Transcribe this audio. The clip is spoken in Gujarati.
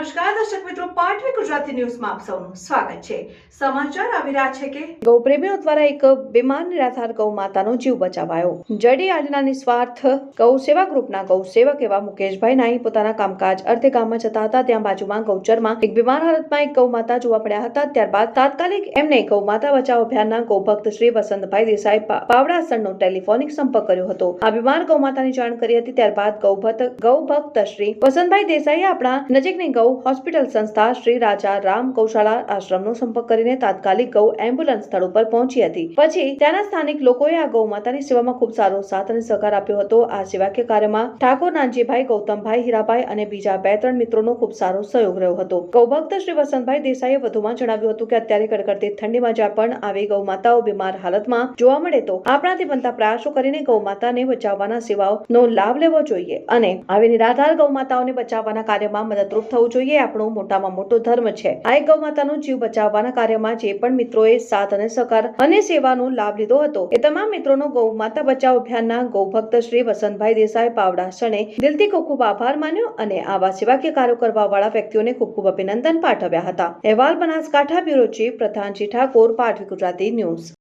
નમસ્કાર, દર્શક મિત્રો, પાટવી ગુજરાતી ન્યૂઝમાં આપ સૌનું સ્વાગત છે. સમાચાર આવી રહ્યા છે કે ગૌપ્રેમીઓ દ્વારા એક બીમાર નિરાધાર ગૌ માતાનો જીવ બચાવાયો. જડી આજના નિસ્વાર્થ ગૌ સેવા ગ્રુપના ગૌ સેવક એવા મુકેશભાઈ નાઈ પોતાના કામકાજ અર્ધે ગામમાં જતા હતા. ત્યાં બાજુમાં ગૌચરમાં એક બીમાર હાલતમાં એક ગૌ માતા જોવા મળ્યા હતા. ત્યારબાદ તાત્કાલિક એમને ગૌ માતા બચાવ અભિયાનના ગૌભક્ત શ્રી વસંતભાઈ દેસાઈ પાવડાસણનો ટેલિફોનિક સંપર્ક કર્યો હતો. આ બીમાર ગૌ માતાની જાણ કરી હતી. ત્યારબાદ ગૌભક્ત ગૌભક્ત શ્રી વસંતભાઈ દેસાઈએ આપણા નજીકની ગૌ હોસ્પિટલ સંસ્થા શ્રી રાજા રામ ગૌશાળા આશ્રમનો સંપર્ક કરીને તાત્કાલિક ગૌ એમ્બ્યુલન્સ સ્થળ ઉપર પહોંચી હતી. પછી ત્યાંના સ્થાનિક લોકોએ આ ગૌ માતાની સેવામાં ખૂબ સારો સાથ અને સહકાર આપ્યો હતો. આ સેવાકીય કાર્યમાં ઠાકોર, નાનજીભાઈ, ગૌતમભાઈ, હીરાભાઈ અને બીજા બે ત્રણ મિત્રોનો ખૂબ સારો સહયોગ રહ્યો હતો. ગૌભક્ત શ્રી વસંતભાઈ દેસાઈએ વધુમાં જણાવ્યું હતું કે અત્યારે કડકડતી ઠંડીમાં જ્યાં પણ આવી ગૌ માતાઓ બીમાર હાલતમાં જોવા મળે તો આપણાથી બનતા પ્રયાસો કરીને ગૌ માતાને બચાવવાના સેવાઓનો લાભ લેવો જોઈએ અને આવી નિરાધાર ગૌ માતાઓને બચાવવાના કાર્યમાં મદદરૂપ થવું જોઈએ. એ આપણો મોટામાં મોટો ધર્મ છે. આ ગૌ માતાનો જીવ બચાવવાના કાર્યમાં જે પણ મિત્રોએ સાથ અને સહકાર અને સેવાનો લાભ લીધો હતો, એ તમામ મિત્રોનો ગૌ માતા બચાવ અભિયાનના ગૌભક્ત શ્રી વસંતભાઈ દેસાઈ પાવડાસણે દિલથી ખૂબ ખૂબ આભાર માન્યો અને આવા સેવાકીય કાર્યો કરવા વાળા વ્યક્તિઓને ખૂબ ખૂબ અભિનંદન પાઠવ્યા હતા. અહેવાલ બનાસકાંઠા બ્યુરો ચીફ પ્રધાનજી ઠાકોર, પાઠવી ગુજરાતી ન્યૂઝ.